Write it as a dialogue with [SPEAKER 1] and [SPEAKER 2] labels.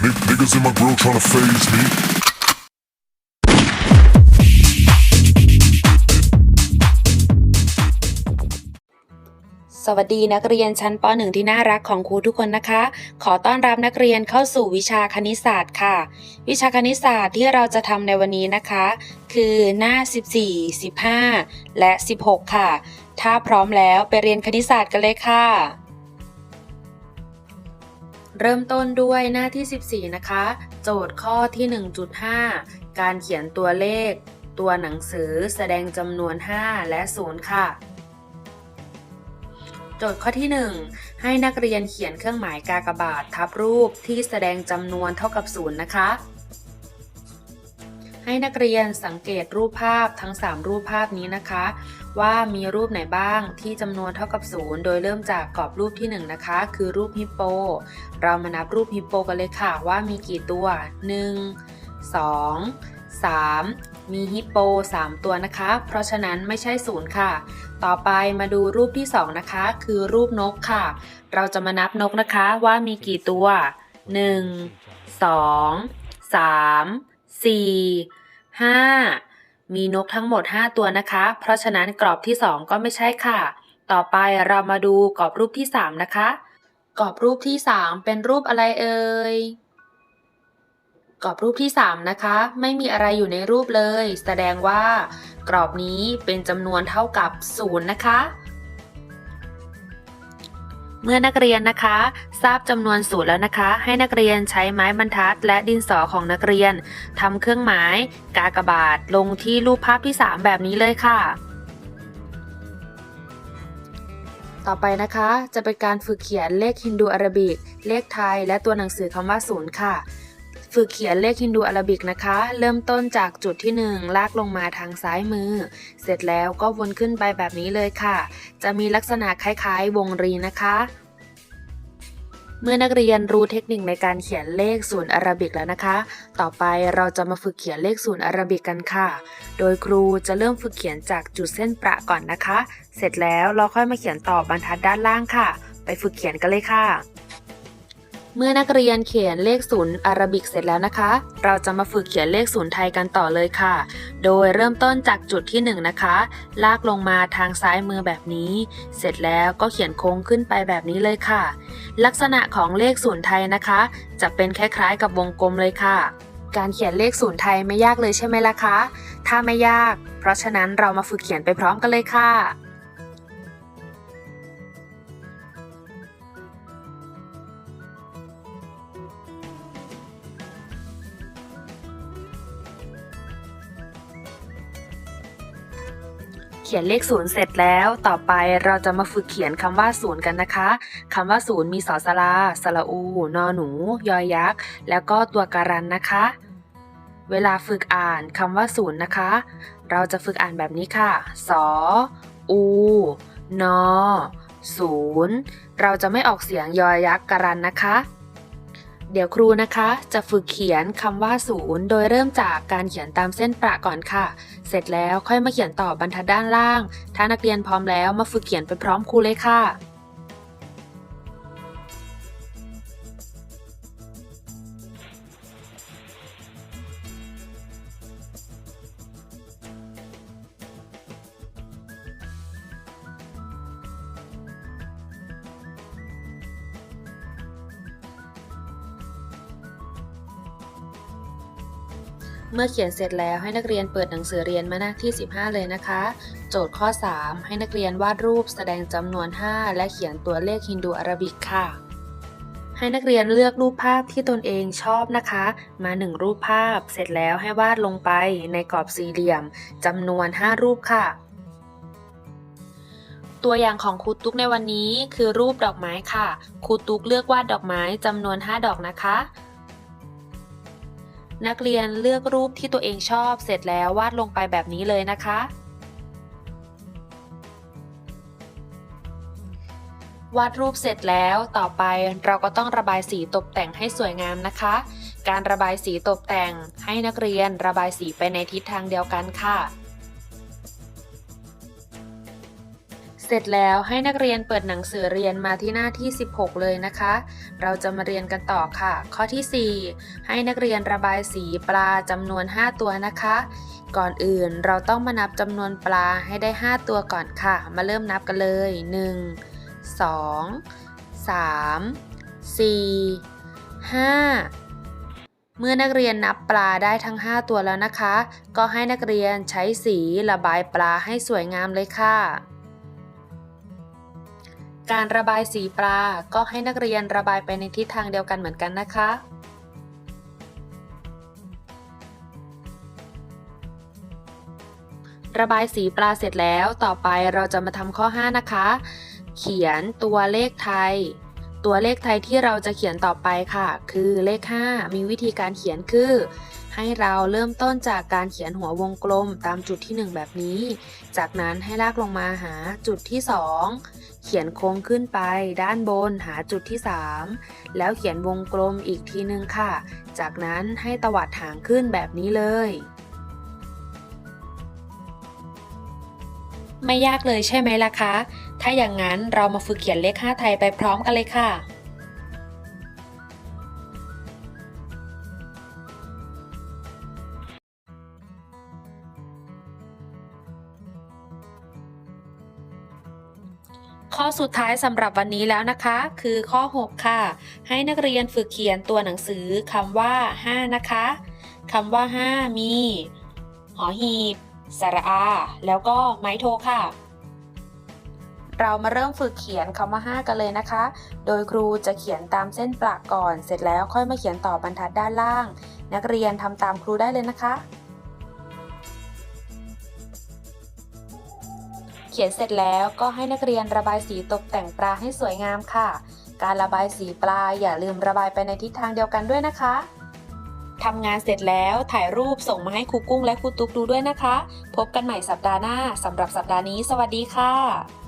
[SPEAKER 1] N- niggas in my grill tryna phase me.
[SPEAKER 2] สวัสดีนักเรียนชั้นป .1 ที่น่ารักของครูทุกคนนะคะ ขอต้อนรับนักเรียนเข้าสู่วิชาคณิตศาสตร์ค่ะ วิชาคณิตศาสตร์ที่เราจะทำในวันนี้นะคะ คือหน้า 14 15 และ 16 ค่ะ ถ้าพร้อมแล้วไปเรียนคณิตศาสตร์กันเลยค่ะ เริ่มต้นด้วยหน้าที่ 14 นะคะ โจทย์ข้อที่ 1.5 การเขียนตัวเลข ตัวหนังสือแสดงจำนวน 5 และ 0 ค่ะ โจทย์ข้อที่ 1 ให้นักเรียนเขียนเครื่องหมายกากบาททับรูปที่แสดงจำนวนเท่ากับ 0 นะคะ ให้นักเรียนสังเกตรูปภาพทั้ง 3 รูปภาพนี้นะคะ ว่ามีรูปไหนบ้างที่จำนวนเท่ากับ 0 โดยเริ่มจากกรอบรูปที่ 1 นะคะ คือรูปฮิปโป เรามานับรูปฮิปโปกันเลยค่ะว่ามีกี่ตัว 1 2 3 มีฮิปโป 3 ตัวนะคะ เพราะฉะนั้นไม่ใช่0ค่ะ ต่อไปมาดูรูปที่ 2 นะคะ คือรูปนกค่ะ เราจะมานับนกนะคะว่ามีกี่ตัว 1 2 3 4 5 มีนกทั้งหมด 5 ตัวนะคะ เพราะฉะนั้นกรอบที่ 2 ก็ไม่ใช่ค่ะ ต่อไปเรามาดูกรอบรูปที่ 3 นะคะ กรอบรูปที่ 3 เป็นรูปอะไรเอ่ย กรอบรูปที่ 3 นะคะ ไม่มีอะไรอยู่ในรูปเลย แสดงว่ากรอบนี้เป็นจำนวนเท่ากับ 0 นะคะ เมื่อนักเรียนนะคะ ทราบจำนวนสูตรแล้วนะคะ ให้นักเรียนใช้ไม้บรรทัด และดินสอของนักเรียนทำเครื่องหมาย กากบาทลงที่รูปภาพที่ 3 แบบนี้เลยค่ะ ต่อไปนะคะ จะเป็นการฝึกเขียนเลขฮินดูอาราบิก เลขไทย และตัวหนังสือคำว่าศูนย์ค่ะ ฝึกเขียนเลขฮินดูอาราบิกนะคะ เริ่มต้นจากจุดที่ 1 ลากลงมาทางซ้ายมือ เสร็จแล้วก็วนขึ้นไปแบบนี้เลยค่ะ จะมีลักษณะคล้ายๆ วงรีนะคะ เมื่อนักเรียนรู้เทคนิคในการเขียนเลขศูนย์อาราบิกแล้วนะคะ ต่อไปเราจะมาฝึกเขียนเลขศูนย์อาราบิกกันค่ะ โดยครูจะเริ่มฝึกเขียนจากจุดเส้นประก่อนนะคะ เสร็จแล้วเราค่อยมาเขียนต่อบรรทัดด้านล่างค่ะ ไปฝึกเขียนกันเลยค่ะ เมื่อนักเรียนเขียนเลขศูนย์อารบิกเสร็จแล้วนะคะ เราจะมาฝึกเขียนเลขศูนย์ไทยกันต่อเลยค่ะ โดยเริ่มต้นจากจุดที่1นงนะคะ ลากลงมาทางซ้ายมือแบบนี้ เสร็จแล้วก็เขียนโค้งขึ้นไปแบบนี้เลยค่ะ ลักษณะของเลขศูนย์ไทยนะคะ จะเป็นคล้ายๆกับวงกลมเลยค่ะ การเขียนเลขศูนย์ไทยไม่ยากเลยใช่ไหมล่ะคะ ถ้าไม่ยาก เพราะฉะนั้นเรามาฝึกเขียนไปพร้อมกันเลยค่ะ ขียนเลขศูนย์เสร็จแล้ว ต่อไปเราจะมาฝึกเขียนคำว่าศูนย์กันนะคะ คำว่าศูนย์มีสอสลาสระอู นอหนู ยอยักษ์ แล้วก็ตัวการันนะคะ เวลาฝึกอ่านคำว่าศูนย์นะคะ เราจะฝึกอ่านแบบนี้ค่ะ สอ อู นอศูนย์ เราจะไม่ออกเสียงยอยักษ์การันนะคะ เดี๋ยวครูนะคะจะฝึกเขียนคำว่าศูนย์โดยเริ่มจากการเขียนตามเส้นประก่อนค่ะ เสร็จแล้วค่อยมาเขียนต่อบรรทัดด้านล่าง ถ้านักเรียนพร้อมแล้วมาฝึกเขียนไปพร้อมครูเลยค่ะ เมื่อเขียนเสร็จแล้วให้นักเรียนเปิดหนังสือเรียนมาหน้าที่ 15 เลยนะคะ โจทย์ข้อ 3 ให้นักเรียนวาดรูปแสดงจำนวน 5 และเขียนตัวเลขฮินดูอาราบิกค่ะ ให้นักเรียนเลือกรูปภาพที่ตนเองชอบนะคะ มา 1 รูปภาพ เสร็จแล้วให้วาดลงไปในกรอบสี่เหลี่ยมจำนวน 5 รูปค่ะตัวอย่างของครูตุ๊กในวันนี้คือรูปดอกไม้ค่ะ ครูตุ๊กเลือกวาดดอกไม้จำนวน 5 ดอกนะคะ นักเรียนเลือกรูปที่ตัวเองชอบเสร็จแล้ววาดลงไปแบบนี้เลยนะคะ วาดรูปเสร็จแล้วต่อไปเราก็ต้องระบายสีตกแต่งให้สวยงามนะคะ การระบายสีตกแต่งให้นักเรียนระบายสีไปในทิศทางเดียวกันค่ะ เสร็จแล้วให้นักเรียนเปิดหนังสือเรียนมาที่หน้าที่ 16 เลยนะคะ เราจะมาเรียนกันต่อค่ะ ข้อที่ 4 ให้นักเรียนระบายสีปลาจำนวน 5 ตัวนะคะ ก่อนอื่นเราต้องมานับจำนวนปลาให้ได้ 5 ตัวก่อนค่ะ มาเริ่มนับกันเลย 1 2 3 4 5เมื่อนักเรียนนับปลาได้ทั้ง 5 ตัวแล้วนะคะ ก็ให้นักเรียนใช้สีระบายปลาให้สวยงามเลยค่ะ การระบายสีปลา ก็ให้นักเรียนระบายไปในทิศทางเดียวกันเหมือนกันนะคะ ระบายสีปลาเสร็จแล้ว ต่อไปเราจะมาทำข้อ 5 นะคะ เขียนตัวเลขไทย ตัวเลขไทยที่เราจะเขียนต่อไปค่ะ คือเลข 5 มีวิธีการเขียนคือ ให้เราเริ่มต้นจากการเขียนหัววงกลมตามจุดที่ 1 แบบนี้ จากนั้นให้ลากลงมาหาจุดที่ 2 เขียนโค้งขึ้นไปด้านบนหาจุดที่ 3 แล้วเขียนวงกลมอีกทีนึงค่ะ จากนั้นให้ตวัดหางขึ้นแบบนี้เลยไม่ยากเลยใช่ไหมล่ะคะ ถ้าอย่างนั้นเรามาฝึกเขียนเลข5ไทยไปพร้อมกันเลยค่ะ ข้อสุดท้ายสำหรับวันนี้แล้วนะคะ คือข้อ 6 ค่ะ ให้นักเรียนฝึกเขียนตัวหนังสือคำว่า 5 นะคะคำว่า 5 มี หอหีบ สระอา แล้วก็ไม้โทค่ะ เรามาเริ่มฝึกเขียนคำว่า 5 กันเลยนะคะ โดยครูจะเขียนตามเส้นประก่อน เสร็จแล้วค่อยมาเขียนต่อบรรทัดด้านล่าง นักเรียนทำตามครูได้เลยนะคะ ขียนเสร็จแล้วก็ให้นักเรียนระบายสีตกแต่งปลาให้สวยงามค่ะ การระบายสีปลาอย่าลืมระบายไปในทิศทางเดียวกันด้วยนะคะทำงานเสร็จแล้วถ่ายรูปส่งมาให้ครูกุ้งและครูตุ๊กดูด้วยนะคะ พบกันใหม่สัปดาห์หน้าสำหรับสัปดาห์นี้ สวัสดีค่ะ